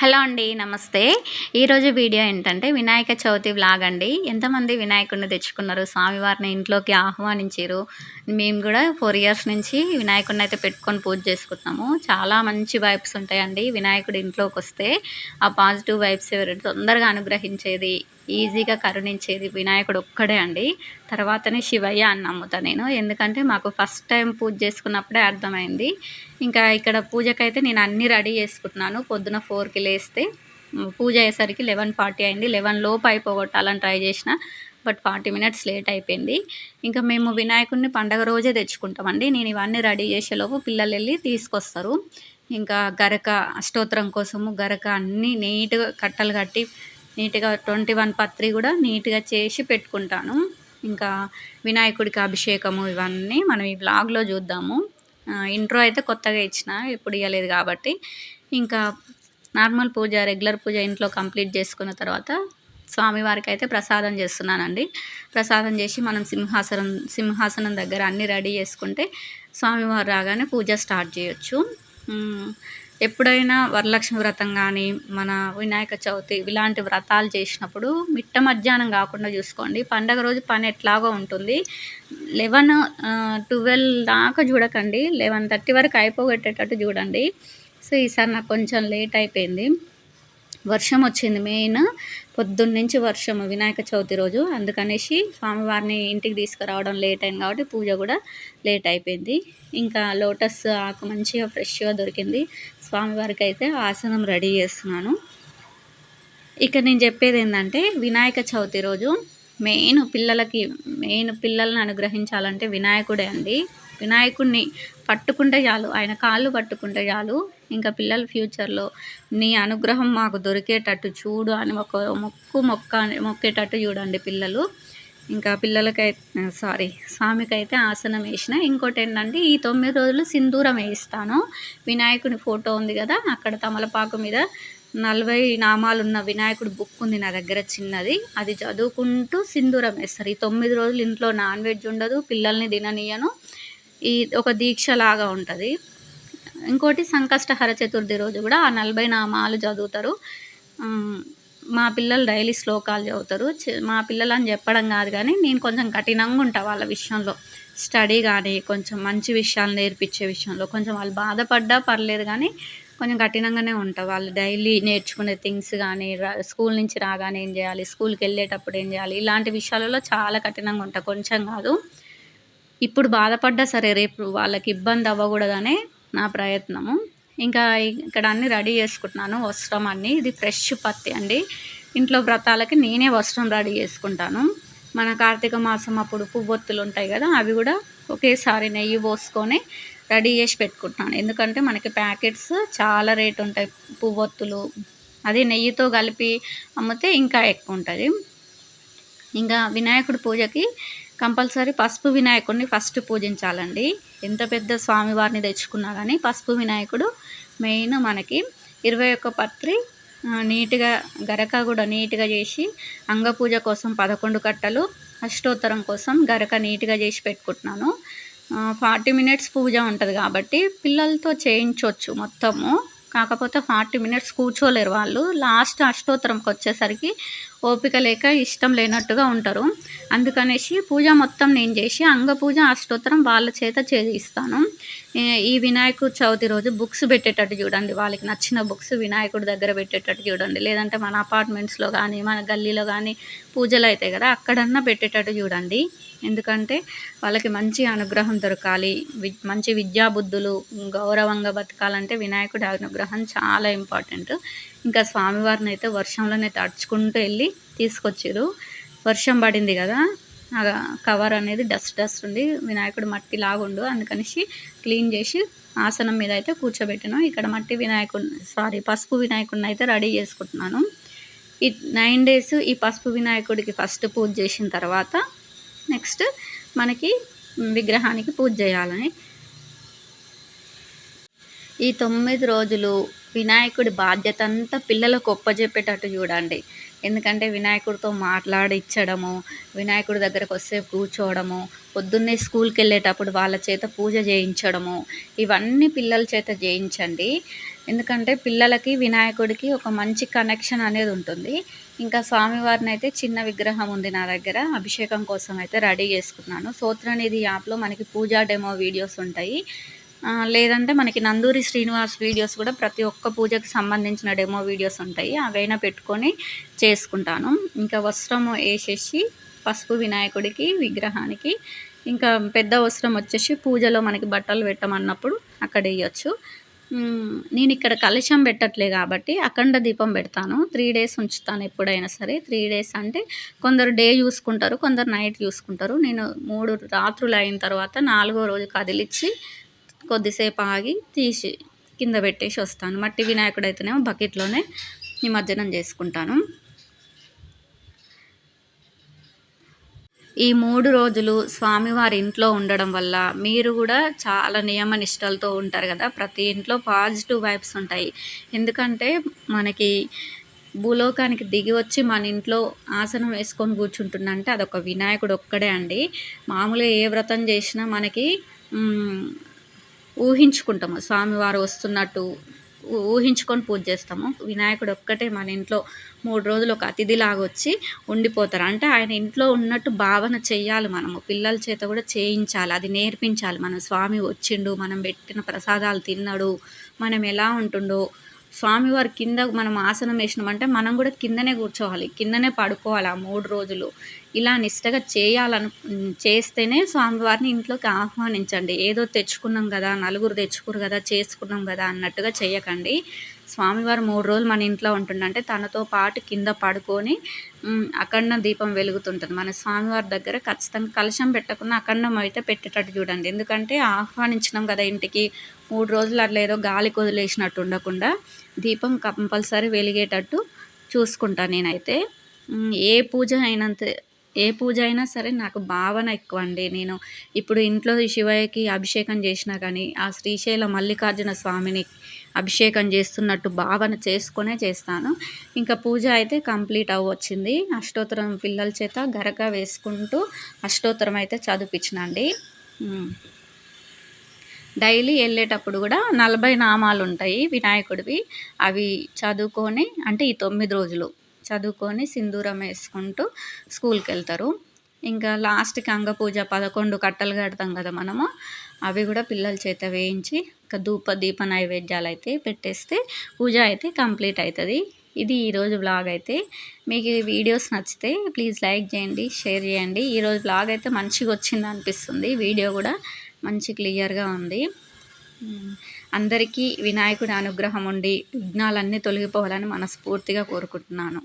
Hello అండి నమస్తే. ఈరోజు వీడియో ఏంటంటే వినాయక చవితి వ్లాగ్ అండి. ఎంతమంది వినాయకుడిని తెచ్చుకున్నారు స్వామివారిని ఇంట్లోకి ఆహ్వానించారు. మేము కూడా ఫోర్ ఇయర్స్ నుంచి వినాయకుడిని అయితే పెట్టుకొని పూజ చేసుకుంటున్నాము. చాలా మంచి వైబ్స్ ఉంటాయండి వినాయకుడు ఇంట్లోకి వస్తే. ఆ పాజిటివ్ వైబ్స్ ఎవరు తొందరగా అనుగ్రహించేది ఈజీగా కరుణించేది వినాయకుడు ఒక్కడే అండి. తర్వాతనే శివయ్య అని నమ్ముతా నేను. ఎందుకంటే మాకు ఫస్ట్ టైం పూజ చేసుకున్నప్పుడే అర్థమైంది. ఇంకా ఇక్కడ పూజకైతే నేను అన్నీ రెడీ చేసుకుంటున్నాను. పొద్దున ఫోర్కి లేస్తే పూజ అయ్యేసరికి లెవెన్ ఫార్టీ అయింది. లెవెన్ లోపు అయిపోగొట్టాలని ట్రై చేసిన బట్ ఫార్టీ మినిట్స్ లేట్ అయిపోయింది. ఇంకా మేము వినాయకుడిని పండగ రోజే తెచ్చుకుంటామండి. నేను ఇవన్నీ రెడీ చేసేలోపు పిల్లలు వెళ్ళి తీసుకొస్తారు. ఇంకా గరక అష్టోత్తరం కోసము గరక అన్నీ నీట్గా కట్టలు కట్టి నీట్గా ట్వంటీ వన్ పత్రి కూడా నీట్గా చేసి పెట్టుకుంటాను. ఇంకా వినాయకుడికి అభిషేకము ఇవన్నీ మనం ఈ బ్లాగ్లో చూద్దాము. ఇంట్రో అయితే కొత్తగా ఇచ్చిన ఎప్పుడు ఇవ్వలేదు కాబట్టి. ఇంకా నార్మల్ పూజ రెగ్యులర్ పూజ ఇంట్లో కంప్లీట్ చేసుకున్న తర్వాత స్వామివారికి అయితే ప్రసాదం చేస్తున్నానండి. ప్రసాదం చేసి మనం సింహాసనం సింహాసనం దగ్గర అన్నీ రెడీ చేసుకుంటే స్వామివారు రాగానే పూజ స్టార్ట్ చేయొచ్చు. ఎప్పుడైనా వరలక్ష్మి వ్రతం కానీ మన వినాయక చవితి ఇలాంటి వ్రతాలు చేసినప్పుడు మిట్ట మధ్యాహ్నం కాకుండా చూసుకోండి. పండగ రోజు పని ఎట్లాగో ఉంటుంది. లెవెన్ ట్వెల్వ్ దాకా చూడకండి. లెవెన్ థర్టీ వరకు అయిపోగొట్టేటట్టు చూడండి. సో ఈసారి నాకు కొంచెం లేట్ అయిపోయింది. వర్షం వచ్చింది మెయిన్. పొద్దున్న నుంచి వర్షం వినాయక చవితి రోజు. అందుకనేసి స్వామివారిని ఇంటికి తీసుకురావడం లేట్ అయింది కాబట్టి పూజ కూడా లేట్ అయిపోయింది. ఇంకా లోటస్ ఆకు మంచిగా ఫ్రెష్గా దొరికింది. స్వామివారికి అయితే ఆసనం రెడీ చేస్తున్నాను. ఇక నేను చెప్పేది ఏంటంటే వినాయక చవితి రోజు మెయిన్ పిల్లలకి మెయిన్ పిల్లల్ని అనుగ్రహించాలంటే వినాయకుడే అండి. వినాయకుడిని పట్టుకుంటే చాలు. ఆయన కాళ్ళు పట్టుకుంటే చాలు. ఇంకా పిల్లలు ఫ్యూచర్లో నీ అనుగ్రహం మాకు దొరికేటట్టు చూడు అని ఒక మొక్కు మొక్క మొక్కేటట్టు చూడండి పిల్లలు. ఇంకా పిల్లలకైతే సారీ స్వామికి అయితే ఆసనం వేసిన. ఇంకోటి ఏంటంటే ఈ తొమ్మిది రోజులు సింధూరం వేయిస్తాను. వినాయకుని ఫోటో ఉంది కదా అక్కడ తమలపాకు మీద నలభై నామాలు ఉన్న వినాయకుడు బుక్ ఉంది నా దగ్గర చిన్నది. అది చదువుకుంటూ సింధూరం వేస్తారు. ఈ తొమ్మిది రోజులు ఇంట్లో నాన్ వెజ్ ఉండదు పిల్లల్ని తిననీయను. ఈ ఒక దీక్షలాగా ఉంటుంది. ఇంకోటి సంకష్టహర చతుర్థి రోజు కూడా ఆ నలభై నామాలు చదువుతారు. మా పిల్లలు డైలీ శ్లోకాలు చదువుతారు. మా పిల్లలు అని చెప్పడం కాదు కానీ నేను కొంచెం కఠినంగా ఉంటా వాళ్ళ విషయంలో. స్టడీ కానీ కొంచెం మంచి విషయాలు నేర్పించే విషయంలో. కొంచెం వాళ్ళు బాధపడ్డా పర్లేదు కానీ కొంచెం కఠినంగానే ఉంటా వాళ్ళు. డైలీ నేర్చుకునే థింగ్స్ కానీ స్కూల్ నుంచి రాగానే ఏం చేయాలి స్కూల్కి వెళ్ళేటప్పుడు ఏం చేయాలి ఇలాంటి విషయాలలో చాలా కఠినంగా ఉంటా. కొంచెం కాదు. ఇప్పుడు బాధపడ్డా సరే రేపు వాళ్ళకి ఇబ్బంది అవ్వకూడదనే నా ప్రయత్నము. ఇంకా ఇక్కడ అన్నీ రెడీ చేసుకుంటున్నాను వస్త్రం అన్నీ. ఇది ఫ్రెష్ పత్తి అండి. ఇంట్లో వ్రతాలకి నేనే వస్త్రం రెడీ చేసుకుంటాను. మన కార్తీక మాసం అప్పుడు పువ్వొత్తులు ఉంటాయి కదా అవి కూడా ఒకేసారి నెయ్యి పోసుకొని రెడీ చేసి పెట్టుకుంటున్నాను. ఎందుకంటే మనకి ప్యాకెట్స్ చాలా రేట్ ఉంటాయి పువ్వొత్తులు. అదే నెయ్యితో కలిపి అమ్మితే ఇంకా ఎక్కువ ఉంటుంది. ఇంకా వినాయకుడి పూజకి కంపల్సరీ పసుపు వినాయకుడిని ఫస్ట్ పూజించాలండి. ఎంత పెద్ద స్వామివారిని తెచ్చుకున్నా కానీ పసుపు వినాయకుడు మెయిన్ మనకి ఇరవై ఒక్క పత్రి నీట్గా గరక కూడా నీట్గా చేసి అంగపూజ కోసం పదకొండు కట్టలు అష్టోత్తరం కోసం గరక నీట్గా చేసి పెట్టుకుంటున్నాను. ఫార్టీ మినిట్స్ పూజ ఉంటుంది కాబట్టి పిల్లలతో చేయించవచ్చు మొత్తము. కాకపోతే ఫార్టీ మినిట్స్ కూర్చోలేరు వాళ్ళు. లాస్ట్ అష్టోత్తరంకి వచ్చేసరికి ఓపిక లేక ఇష్టం లేనట్టుగా ఉంటారు. అందుకనేసి పూజ మొత్తం నేను చేసి అంగ పూజ అష్టోత్తరం వాళ్ళ చేత చేయిస్తాను. ఈ వినాయకుడు చవితి రోజు బుక్స్ పెట్టేటట్టు చూడండి. వాళ్ళకి నచ్చిన బుక్స్ వినాయకుడి దగ్గర పెట్టేటట్టు చూడండి. లేదంటే మన అపార్ట్మెంట్స్లో కానీ మన గల్లీలో కానీ పూజలు అవుతాయి కదా అక్కడన్నా పెట్టేటట్టు చూడండి. ఎందుకంటే వాళ్ళకి మంచి అనుగ్రహం దొరకాలి. మంచి విద్యాబుద్ధులు గౌరవంగా బతకాలంటే వినాయకుడి అనుగ్రహం చాలా ఇంపార్టెంట్. ఇంకా స్వామివారిని అయితే వర్షంలోనే తడుచుకుంటూ వెళ్ళి తీసుకొచ్చారు. వర్షం పడింది కదా కవర్ అనేది డస్ట్ డస్ట్ ఉంది. వినాయకుడు మట్టి లాగుండు. అందుకనేసి క్లీన్ చేసి ఆసనం మీద అయితే కూర్చోబెట్టాను. ఇక్కడ మట్టి వినాయకుడు సారీ పసుపు వినాయకుడిని అయితే రెడీ చేసుకుంటున్నాను. ఈ నైన్ డేస్ ఈ పసుపు వినాయకుడికి ఫస్ట్ పూజ చేసిన తర్వాత నెక్స్ట్ మనకి విగ్రహానికి పూజ చేయాలని. ఈ తొమ్మిది రోజులు వినాయకుడి బాధ్యత అంతా పిల్లలకు ఒప్పజెప్పేటట్టు చూడండి. ఎందుకంటే వినాయకుడితో మాట్లాడిచ్చడము వినాయకుడి దగ్గరకు వస్తే కూర్చోవడము పొద్దున్నే స్కూల్కి వెళ్ళేటప్పుడు వాళ్ళ చేత పూజ చేయించడము ఇవన్నీ పిల్లల చేత చేయించండి. ఎందుకంటే పిల్లలకి వినాయకుడికి ఒక మంచి కనెక్షన్ అనేది ఉంటుంది. ఇంకా స్వామివారిని అయితే చిన్న విగ్రహం ఉంది నా దగ్గర అభిషేకం కోసం అయితే రెడీ చేసుకున్నాను. సూత్రనిధి యాప్లో మనకి పూజా డెమో వీడియోస్ ఉంటాయి. లేదంటే మనకి నందూరి శ్రీనివాస్ వీడియోస్ కూడా ప్రతి ఒక్క పూజకి సంబంధించిన డెమో వీడియోస్ ఉంటాయి. అవైనా పెట్టుకొని చేసుకుంటాను. ఇంకా వస్త్రం వేసేసి పసుపు వినాయకుడికి విగ్రహానికి ఇంకా పెద్ద అవసరం వచ్చేసి పూజలో మనకి బట్టలు పెట్టమన్నప్పుడు అక్కడ వేయచ్చు. నేను ఇక్కడ కలశం పెట్టట్లే కాబట్టి అఖండ దీపం పెడతాను. త్రీ డేస్ ఉంచుతాను ఎప్పుడైనా సరే. త్రీ డేస్ అంటే కొందరు డే చూసుకుంటారు కొందరు నైట్ చూసుకుంటారు. నేను మూడు రాత్రులు అయిన తర్వాత నాలుగో రోజు కదిలిచ్చి కొద్దిసేపు ఆగి తీసి కింద పెట్టేసి వస్తాను. మట్టి వినాయకుడు అయితేనేమో బకెట్లోనే నిమజ్జనం చేసుకుంటాను. ఈ మూడు రోజులు స్వామివారి ఇంట్లో ఉండడం వల్ల మీరు కూడా చాలా నియమ నిష్టలతో ఉంటారు కదా. ప్రతి ఇంట్లో పాజిటివ్ వైబ్స్ ఉంటాయి. ఎందుకంటే మనకి భూలోకానికి దిగి వచ్చి మన ఇంట్లో ఆసనం వేసుకొని కూర్చుంటుందంటే అదొక వినాయకుడు ఒక్కడే అండి. మామూలుగా ఏ వ్రతం చేసినా మనకి ఊహించుకుంటాము. స్వామివారు వస్తున్నట్టు ఊ- ఊహించుకొని పూజ చేస్తాము. వినాయకుడు ఒక్కటే మన ఇంట్లో మూడు రోజులు ఒక అతిథిలాగా వచ్చి ఉండిపోతారు. అంటే ఆయన ఇంట్లో ఉన్నట్టు భావన చేయాలి మనము. పిల్లల చేత కూడా చేయించాలి. అది నేర్పించాలి. మన స్వామి వచ్చిండు మనం పెట్టిన ప్రసాదాలు తిన్నాడు మనం ఎలా ఉంటుండో. స్వామివారి కింద మనం ఆసనం వేసినామంటే మనం కూడా కిందనే కూర్చోవాలి. కిందనే పడుకోవాలి ఆ మూడు రోజులు. ఇలా నిష్టగా చేయాలను చేస్తేనే స్వామివారిని ఇంట్లోకి ఆహ్వానించండి. ఏదో తెచ్చుకున్నాం కదా నలుగురు తెచ్చుకురు కదా చేసుకున్నాం కదా అన్నట్టుగా చేయకండి స్వామివారు మూడు రోజులు మన ఇంట్లో ఉంటుండంటే తనతో పాటు కింద పడుకొని అఖండ దీపం వెలుగుతుంటుంది. మన స్వామివారి దగ్గర ఖచ్చితంగా కలశం పెట్టకుండా అఖండం అయితే పెట్టేటట్టు చూడండి. ఎందుకంటే ఆహ్వానించినాం కదా ఇంటికి. మూడు రోజులు అట్లా ఏదో గాలి వదిలేసినట్టు ఉండకుండా దీపం కంపల్సరీ వెలిగేటట్టు చూసుకుంటాను నేనైతే. ఏ పూజ అయినంత ఏ పూజ అయినా సరే నాకు భావన ఎక్కువ అండి నేను ఇప్పుడు ఇంట్లో శివయ్యకి అభిషేకం చేసినా కానీ ఆ శ్రీశైల మల్లికార్జున స్వామిని అభిషేకం చేస్తున్నట్టు భావన చేసుకునే చేస్తాను. ఇంకా పూజ అయితే కంప్లీట్ అవ్వచ్చింది. అష్టోత్తరం పిల్లల చేత గరక వేసుకుంటూ అష్టోత్తరం అయితే చదివించినండి డైలీ వెళ్ళేటప్పుడు కూడా నలభై నామాలు ఉంటాయి వినాయకుడివి. అవి చదువుకొని అంటే ఈ తొమ్మిది రోజులు చదువుకొని సింధూరం వేసుకుంటూ స్కూల్కి వెళ్తారు. ఇంకా లాస్ట్కి అంగపూజ పదకొండు కట్టలు కడతాం కదా మనము. అవి కూడా పిల్లల చేత వేయించి ఇంకా ధూప దీప నైవేద్యాలు అయితే పెట్టేస్తే పూజ అయితే కంప్లీట్ అవుతుంది ఇది ఈరోజు బ్లాగ్ అయితే. మీకు ఈ వీడియోస్ నచ్చితే ప్లీజ్ లైక్ చేయండి షేర్ చేయండి. ఈరోజు బ్లాగ్ అయితే మంచిగా వచ్చింది అనిపిస్తుంది వీడియో కూడా మంచి క్లియర్గా ఉంది. అందరికీ వినాయకుడి అనుగ్రహం ఉండి విఘ్నాలన్నీ తొలగిపోవాలని మనస్ఫూర్తిగా కోరుకుంటున్నాను.